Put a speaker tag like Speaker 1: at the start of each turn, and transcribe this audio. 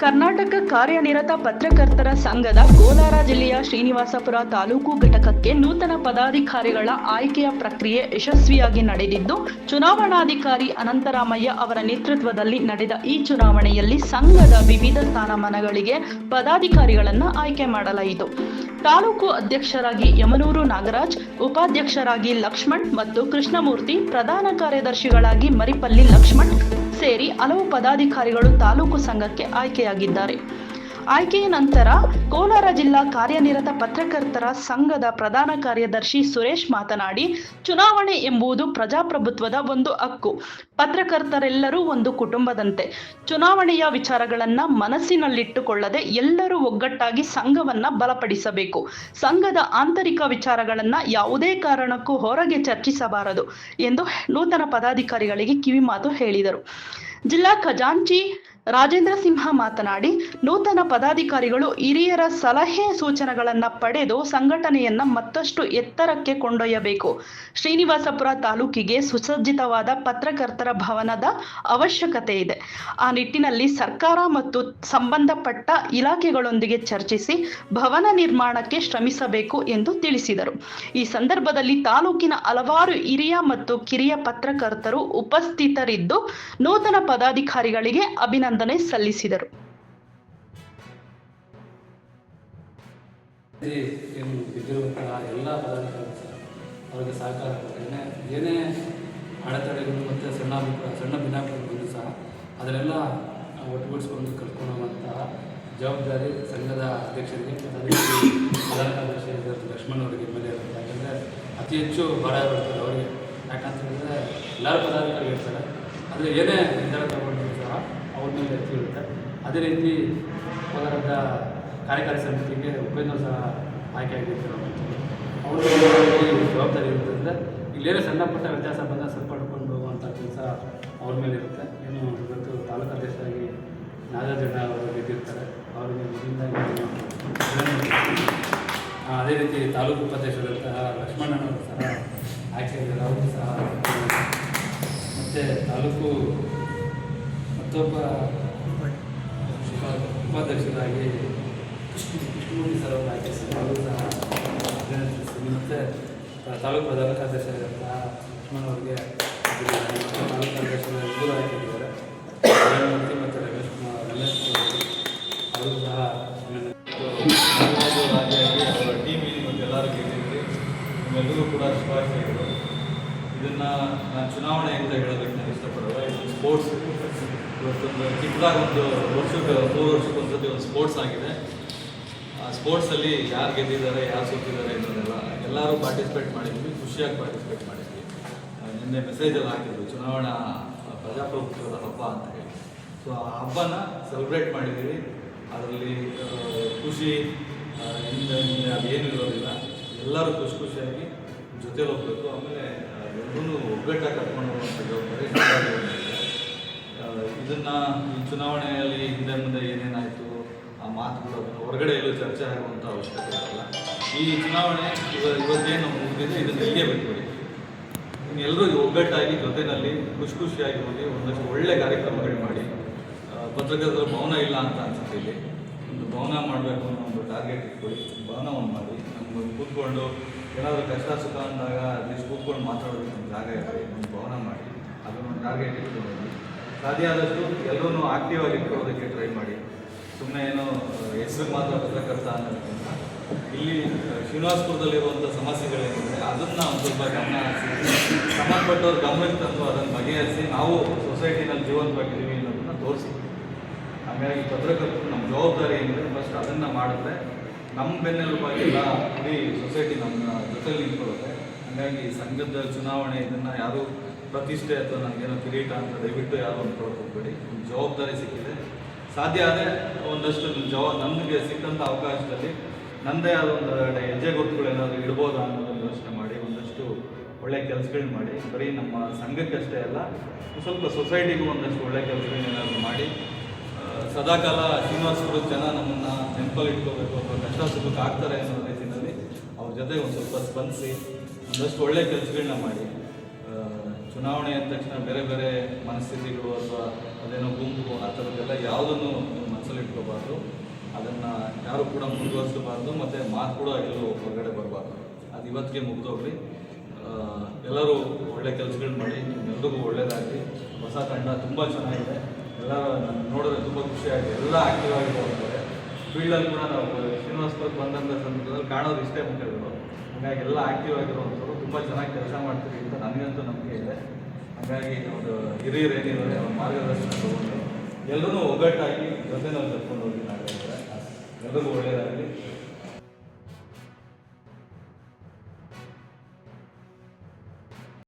Speaker 1: ಕರ್ನಾಟಕ ಕಾರ್ಯನಿರತ ಪತ್ರಕರ್ತರ ಸಂಘದ ಕೋಲಾರ ಜಿಲ್ಲೆಯ ಶ್ರೀನಿವಾಸಪುರ ತಾಲೂಕು ಘಟಕಕ್ಕೆ ನೂತನ ಪದಾಧಿಕಾರಿಗಳ ಆಯ್ಕೆಯ ಪ್ರಕ್ರಿಯೆ ಯಶಸ್ವಿಯಾಗಿ ನಡೆದಿದ್ದು, ಚುನಾವಣಾಧಿಕಾರಿ ಅನಂತರಾಮಯ್ಯ ಅವರ ನೇತೃತ್ವದಲ್ಲಿ ನಡೆದ ಈ ಚುನಾವಣೆಯಲ್ಲಿ ಸಂಘದ ವಿವಿಧ ಸ್ಥಾನಮಾನಗಳಿಗೆ ಪದಾಧಿಕಾರಿಗಳನ್ನು ಆಯ್ಕೆ ಮಾಡಲಾಯಿತು. ತಾಲೂಕು ಅಧ್ಯಕ್ಷರಾಗಿ ಯಮನೂರು ನಾಗರಾಜ್, ಉಪಾಧ್ಯಕ್ಷರಾಗಿ ಲಕ್ಷ್ಮಣ್ ಮತ್ತು ಕೃಷ್ಣಮೂರ್ತಿ, ಪ್ರಧಾನ ಕಾರ್ಯದರ್ಶಿಗಳಾಗಿ ಮರಿಪಲ್ಲಿ ಲಕ್ಷ್ಮಣ್ ಸೇರಿ ಹಲವು ಪದಾಧಿಕಾರಿಗಳು ತಾಲೂಕು ಸಂಘಕ್ಕೆ ಆಯ್ಕೆಯಾಗಿದ್ದಾರೆ. ಆಯ್ಕೆಯ ನಂತರ ಕೋಲಾರ ಜಿಲ್ಲಾ ಕಾರ್ಯನಿರತ ಪತ್ರಕರ್ತರ ಸಂಘದ ಪ್ರಧಾನ ಕಾರ್ಯದರ್ಶಿ ಸುರೇಶ್ ಮಾತನಾಡಿ, ಚುನಾವಣೆ ಎಂಬುದು ಪ್ರಜಾಪ್ರಭುತ್ವದ ಒಂದು ಹಕ್ಕು. ಪತ್ರಕರ್ತರೆಲ್ಲರೂ ಒಂದು ಕುಟುಂಬದಂತೆ. ಚುನಾವಣೆಯ ವಿಚಾರಗಳನ್ನ ಮನಸ್ಸಿನಲ್ಲಿಟ್ಟುಕೊಳ್ಳದೆ ಎಲ್ಲರೂ ಒಗ್ಗಟ್ಟಾಗಿ ಸಂಘವನ್ನ ಬಲಪಡಿಸಬೇಕು. ಸಂಘದ ಆಂತರಿಕ ವಿಚಾರಗಳನ್ನ ಯಾವುದೇ ಕಾರಣಕ್ಕೂ ಹೊರಗೆ ಚರ್ಚಿಸಬಾರದು ಎಂದು ನೂತನ ಪದಾಧಿಕಾರಿಗಳಿಗೆ ಕಿವಿಮಾತು ಹೇಳಿದರು. ಜಿಲ್ಲಾ ಖಜಾಂಚಿ ರಾಜೇಂದ್ರ ಸಿಂಹ ಮಾತನಾಡಿ, ನೂತನ ಪದಾಧಿಕಾರಿಗಳು ಹಿರಿಯರ ಸಲಹೆ ಸೂಚನೆಗಳನ್ನು ಪಡೆದು ಸಂಘಟನೆಯನ್ನ ಮತ್ತಷ್ಟು ಎತ್ತರಕ್ಕೆ ಕೊಂಡೊಯ್ಯಬೇಕು. ಶ್ರೀನಿವಾಸಪುರ ತಾಲೂಕಿಗೆ ಸುಸಜ್ಜಿತವಾದ ಪತ್ರಕರ್ತರ ಭವನದ ಅವಶ್ಯಕತೆ ಇದೆ. ಆ ನಿಟ್ಟಿನಲ್ಲಿ ಸರ್ಕಾರ ಮತ್ತು ಸಂಬಂಧಪಟ್ಟ ಇಲಾಖೆಗಳೊಂದಿಗೆ ಚರ್ಚಿಸಿ ಭವನ ನಿರ್ಮಾಣಕ್ಕೆ ಶ್ರಮಿಸಬೇಕು ಎಂದು ತಿಳಿಸಿದರು. ಈ ಸಂದರ್ಭದಲ್ಲಿ ತಾಲೂಕಿನ ಹಲವಾರು ಹಿರಿಯ ಮತ್ತು ಕಿರಿಯ ಪತ್ರಕರ್ತರು ಉಪಸ್ಥಿತರಿದ್ದು, ನೂತನ ಪದಾಧಿಕಾರಿಗಳಿಗೆ ಅಭಿನಂದನೆ ಸಲ್ಲಿಸಿದರು.
Speaker 2: ಏನು ಬಿದ್ದಿರುವಂತಹ ಎಲ್ಲ ಅವರಿಗೆ ಸಹಕಾರ ಕೊಡ್ತೇನೆ ಏನೇ ಅಡೆತಡೆಗಳು ಮತ್ತು ಸಣ್ಣ ಸಣ್ಣ ಭಿನ್ನಾಭಿಪ್ರಾಯ ಬಂದರೂ ಸಹ ಅದನ್ನೆಲ್ಲ ಒಟ್ಟುಗೂಡಿಸ್ಕೊಂಡು ಕಲ್ತ್ಕೊಳ್ಳುವಂತಹ ಜವಾಬ್ದಾರಿ ಸಂಘದ ಅಧ್ಯಕ್ಷರಿಗೆ ಪ್ರಧಾನ ಕಾರ್ಯದರ್ಶಿ ಲಕ್ಷ್ಮಣ್ ಅವರಿಗೆ ಮೇಲೆ ಇರುತ್ತೆ ಯಾಕಂದರೆ ಅತಿ ಹೆಚ್ಚು ಭಾರ ಬರ್ತದೆ ಅವರಿಗೆ. ಯಾಕಂತ ಹೇಳಿದ್ರೆ ಎಲ್ಲರೂ ಪದಾಧಿಕಾರಿ ಇರ್ತಾರೆ. ಆದರೆ ಏನೇ ನಿರ್ಧಾರ ಇರುತ್ತೆ ಅದೇ ರೀತಿ ಕೋಲಾರದ ಕಾರ್ಯಕಾರಿ ಸಮಿತಿಗೆ ಉಪೇಂದ್ರ ಸಹ ಆಯ್ಕೆ ಆಗಿರ್ತಾರೆ ಅವರು ಜವಾಬ್ದಾರಿ ಇರೋದ್ರಿಂದ ಇಲ್ಲೇನೋ ಸಣ್ಣ ಪುಟ್ಟ ವ್ಯತ್ಯಾಸ ಬಂದ ಸರಿಪಡ್ಕೊಂಡು ಹೋಗುವಂಥ ಕೆಲಸ ಅವ್ರ ಮೇಲೆ ಇರುತ್ತೆ ಏನು ಇವತ್ತು ತಾಲೂಕು ಅಧ್ಯಕ್ಷರಾಗಿ ನಾಗರಾಜಣ್ಣ ಅವರು ಗೆದ್ದಿರ್ತಾರೆ. ಅವರಿಗೆ ಅದೇ ರೀತಿ ತಾಲೂಕು ಉಪಾಧ್ಯಕ್ಷರಂತಹ ಲಕ್ಷ್ಮಣನವರು ಸಹ ಆಯ್ಕೆ ಆಗಿದ್ದಾರೆ. ಅವರು ಸಹ ಮತ್ತು ತಾಲೂಕು ಮತ್ತೊಬ್ಬ ಉಪಾಧ್ಯಕ್ಷರಾಗಿ ಕೃಷ್ಣಮೂರ್ತಿ ಸರ್ ಅವರು ಆಯ್ಕೆ ಅವರು ಸಹ ಅಭಿನಂದಿಸಿ ಮತ್ತು ತಾಲೂಕು ಪ್ರಧಾನ ಕಾರ್ಯದರ್ಶಿಯಾದಂತಹ ಲಕ್ಷ್ಮಣ್ ಅವರಿಗೆ ತಾಲೂಕು ಕಾರ್ಯದರ್ಶಿಗಳ ಇಬ್ಬರು ನ್ಯಾಯಮೂರ್ತಿ ಮತ್ತು ರಮೇಶ್ ಕುಮಾರ್ ರಮೇಶ್ ಅವರು ಸಹ
Speaker 3: ಟೀಮ್ ಅವರ ಟೀಮ್ ಮತ್ತು ಎಲ್ಲರೂ ಗೆದ್ದಿದ್ರಿ. ನಿಮ್ಮೆಲ್ಲರೂ ಕೂಡ ಶುಭಾಶಯಗಳು. ಇದನ್ನು ನಾನು ಚುನಾವಣೆ ಅಂತ ಹೇಳೋದಕ್ಕೆ ನಾನು ಇಷ್ಟಪಡುವ ಇದೊಂದು ಸ್ಪೋರ್ಟ್ಸ್ ಇವತ್ತೊಂದು ಚಿಕ್ಕದಾಗ ಒಂದು ವರ್ಷಕ್ಕೆ, ಮೂರು ವರ್ಷಕ್ಕೊಂದ್ಸತಿ ಒಂದು ಸ್ಪೋರ್ಟ್ಸ್ ಆಗಿದೆ. ಆ ಸ್ಪೋರ್ಟ್ಸಲ್ಲಿ ಯಾರು ಗೆದ್ದಿದ್ದಾರೆ, ಯಾರು ಸೋತಿದ್ದಾರೆ ಅನ್ನೋದೆಲ್ಲ ಎಲ್ಲರೂ ಪಾರ್ಟಿಸಿಪೇಟ್ ಮಾಡಿದ್ವಿ, ಖುಷಿಯಾಗಿ ಪಾರ್ಟಿಸಿಪೇಟ್ ಮಾಡಿದ್ವಿ. ನಿನ್ನೆ ಮೆಸೇಜಲ್ಲಿ ಹಾಕಿದ್ರು, ಚುನಾವಣಾ ಪ್ರಜಾಪ್ರಭುತ್ವದ ಹಬ್ಬ ಅಂತ ಹೇಳಿ. ಸೊ ಆ ಹಬ್ಬನ ಸೆಲೆಬ್ರೇಟ್ ಮಾಡಿದ್ದೀವಿ. ಅದರಲ್ಲಿ ಖುಷಿ ಹಿಂದೆ ಹಿಂದೆ ಅದೇನು ಇರೋದಿಲ್ಲ ಎಲ್ಲರೂ ಖುಷಿ ಖುಷಿಯಾಗಿ ಜೊತೆಲಿ ಹೋಗ್ಬೇಕು ಆಮೇಲೆ ಎಲ್ಲರೂ ಒಗ್ಗಟ್ಟಾಗಿ ಕರ್ಕೊಂಡು ಹೋಗುವಂಥ ಜವಾಬ್ದಾರಿ ಇದನ್ನ ಈ ಚುನಾವಣೆಯಲ್ಲಿ ಹಿಂದೆ ಮುಂದೆ ಏನೇನಾಯಿತು, ಆ ಮಾತುಗಳು ಹೊರಗಡೆ ಎಲ್ಲೂ ಚರ್ಚೆ ಆಗುವಂಥ ಅವಶ್ಯಕತೆ ಇರಲ್ಲ ಈ ಚುನಾವಣೆ ಇವ, ಇವತ್ತೇನು ಮುಗಿದಿದೆ, ಇದನ್ನು ಇಲ್ಲಿಯೇ ಬಿಟ್ಬಿಡಿ. ಎಲ್ಲರೂ ಒಗ್ಗಟ್ಟಾಗಿ ಜೊತೆಯಲ್ಲಿ ಖುಷಿ ಖುಷಿಯಾಗಿ ಹೋಗಿ ಒಂದಷ್ಟು ಒಳ್ಳೆ ಕಾರ್ಯಕ್ರಮಗಳು ಮಾಡಿ ಪತ್ರಕರ್ತರ ಭವನ ಇಲ್ಲ ಅಂತ ಅನ್ಸುತ್ತೆ ಇಲ್ಲಿ. ಒಂದು ಭವನ ಮಾಡಬೇಕು ಅನ್ನೋ ಒಂದು ಟಾರ್ಗೆಟ್ ಇಟ್ಕೊಳ್ಳಿ ಭವನವನ್ನು ಮಾಡಿ ನಮ್ಗೆ ಕೂತ್ಕೊಂಡು ಏನಾದರೂ ಕಷ್ಟ ಸುಖ ಅಂದಾಗ ಅಟ್ಲೀಸ್ಟ್ ಕೂತ್ಕೊಂಡು ಮಾತಾಡೋದಕ್ಕೆ ಒಂದು ಜಾಗ ಇರಲಿ ಒಂದು ಭವನ ಮಾಡಿ, ಅದನ್ನೊಂದು ಟಾರ್ಗೆಟ್ ಇಟ್ಕೊಂಡು ಹೋಗಿ ಸಾಧ್ಯ ಆದಷ್ಟು ಎಲ್ಲರೂ ಆಕ್ಟಿವ್ ಆಗಿ ಇಟ್ಕೊಳ್ಳೋದಕ್ಕೆ ಟ್ರೈ ಮಾಡಿ. ಸುಮ್ಮನೆ ಏನೋ ಹೆಸರು ಮಾತ್ರ ಪತ್ರಕರ್ತ ಅನ್ನೋದಕ್ಕಿಂತ. ಇಲ್ಲಿ ಶ್ರೀನಿವಾಸಪುರದಲ್ಲಿರುವಂಥ ಸಮಸ್ಯೆಗಳೇನಿದೆ ಅದನ್ನು ಒಂದು ಸ್ವಲ್ಪ ಗಮನ ಹರಿಸಿ. ಸಂಬಂಧಪಟ್ಟವ್ರ ಗಮನಕ್ಕೆ ತಂದು ಅದನ್ನು ಬಗೆಹರಿಸಿ ನಾವು ಸೊಸೈಟಿನಲ್ಲಿ ಜೀವಂತವಾಗಿದ್ದೀವಿ ಅನ್ನೋದನ್ನ ತೋರಿಸಿ. ಆಮೇಲೆ ಈ ಪತ್ರಕರ್ತರು ನಮ್ಮ ಜವಾಬ್ದಾರಿ ಏನಿದೆ ಫಸ್ಟ್ ಅದನ್ನು ಮಾಡಿದ್ರೆ ನಮ್ಮ ಬೆನ್ನೆಲುಬಾಗಿ ಎಲ್ಲ ಇಡೀ ಸೊಸೈಟಿ ನಮ್ಮ ಜೊತೆಲಿ ನಿಂತ್ಕೊಳ್ಳುತ್ತೆ. ಹಾಗಾಗಿ ಸಂಘದ ಚುನಾವಣೆ ಇದನ್ನು ಯಾರು ಪ್ರತಿಷ್ಠೆ ಅಥವಾ ನನಗೇನೋ ಕಿರೀಟ ಅಂತ ದಯವಿಟ್ಟು ಯಾರು ಅಂದ್ಕೊಳ್ಳೋಕೆ ಹೋಗ್ಬೇಡಿ. ಒಂದು ಜವಾಬ್ದಾರಿ ಸಿಕ್ಕಿದೆ. ಸಾಧ್ಯ ಆದರೆ ಒಂದಷ್ಟು ಜವಾ ನನಗೆ ಸಿಕ್ಕಂಥ ಅವಕಾಶದಲ್ಲಿ ನನ್ನದೇ ಆದ ಒಂದು ಹೆಜ್ಜೆ ಗುರುತುಗಳೇನಾದರೂ ಇಡ್ಬೋದಾ ಅನ್ನೋದನ್ನು ಯೋಚನೆ ಮಾಡಿ, ಒಂದಷ್ಟು ಒಳ್ಳೆ ಕೆಲಸಗಳನ್ನ ಮಾಡಿ. ಬರೀ ನಮ್ಮ ಸಂಘಕ್ಕಷ್ಟೇ ಅಲ್ಲ, ಸ್ವಲ್ಪ ಸೊಸೈಟಿಗೂ ಒಂದಷ್ಟು ಒಳ್ಳೆ ಕೆಲಸಗಳನ್ನ ಏನಾದರೂ ಮಾಡಿ. ಸದಾಕಾಲ ಶ್ರೀನಿವಾಸಪುರದ ಜನ ನಮ್ಮನ್ನು ನೆನಪಲ್ಲಿ ಇಟ್ಕೋಬೇಕು ಅಥವಾ ಕಷ್ಟ ಸುಖಕ್ಕೆ ಆಗ್ತಾರೆ ಅನ್ನೋ ರೀತಿಯಲ್ಲಿ ಅವ್ರ ಜೊತೆ ಒಂದು ಸ್ವಲ್ಪ ಸ್ಪಂದಿಸಿ, ಒಂದಷ್ಟು ಒಳ್ಳೆ ಕೆಲಸಗಳನ್ನ ಮಾಡಿ. ಚುನಾವಣೆ ಅಂದ ತಕ್ಷಣ ಬೇರೆ ಬೇರೆ ಮನಸ್ಥಿತಿಗಳು ಅಥವಾ ಅದೇನೋ ಗುಂಪು ಆ ಥರದ್ದೆಲ್ಲ ಯಾವುದನ್ನು ನೀವು ಮನಸ್ಸಲ್ಲಿ ಇಟ್ಕೋಬಾರ್ದು. ಅದನ್ನು ಯಾರು ಕೂಡ ಮುಂದುವರಿಸಬಾರ್ದು ಮತ್ತು ಮಾತು ಕೂಡ ಎಲ್ಲೂ ಹೊರಗಡೆ ಬರಬಾರ್ದು. ಅದು ಇವತ್ತಿಗೆ ಮುಗಿದೋಗ್ಲಿ. ಎಲ್ಲರೂ ಒಳ್ಳೆ ಕೆಲಸಗಳು ಮಾಡಿ, ನಿಮ್ಮೆಲ್ರಿಗೂ ಒಳ್ಳೆಯದಾಗಲಿ ಹೊಸ ತಂಡ ತುಂಬ ಚೆನ್ನಾಗಿದೆ. ಎಲ್ಲರೂ ನಾನು ನೋಡಿದ್ರೆ ತುಂಬ ಖುಷಿಯಾಗಿದೆ ಎಲ್ಲ ಆಕ್ಟಿವ್ ಆಗಿ ಹೋಗ್ತಾರೆ ಫೀಲ್ಡಲ್ಲಿ ಕೂಡ ನಾವು ಶ್ರೀನಿವಾಸಪುರಕ್ಕೆ ಬಂದಂಥ ಸಂದರ್ಭದಲ್ಲಿ ಕಾಣೋದು ಇಷ್ಟೇ ಮುಖ್ಯಗಳು ಹಾಗಾಗಿ ಎಲ್ಲ ಆಕ್ಟಿವ್ ಆಗಿರುವಂಥವ್ರು ತುಂಬ ಚೆನ್ನಾಗಿ ಕೆಲಸ ಮಾಡ್ತೀವಿ ಅಂತ ನನಗಂತೂ ನಂಬಿಕೆ ಇದೆ. ಹಾಗಾಗಿ ಒಂದು ಹಿರಿಯರು ಏನಿದ್ದಾರೆ, ಅವ್ರ ಮಾರ್ಗದರ್ಶನ ತಗೊಂಡು ಎಲ್ಲರೂ ಒಗ್ಗಟ್ಟಾಗಿ ಜೊತೆ ನಾವು ಕರ್ಕೊಂಡು ಹೋಗಿ ನಾಳೆ ಎಲ್ರಿಗೂ ಒಳ್ಳೆಯದಾಗಲಿ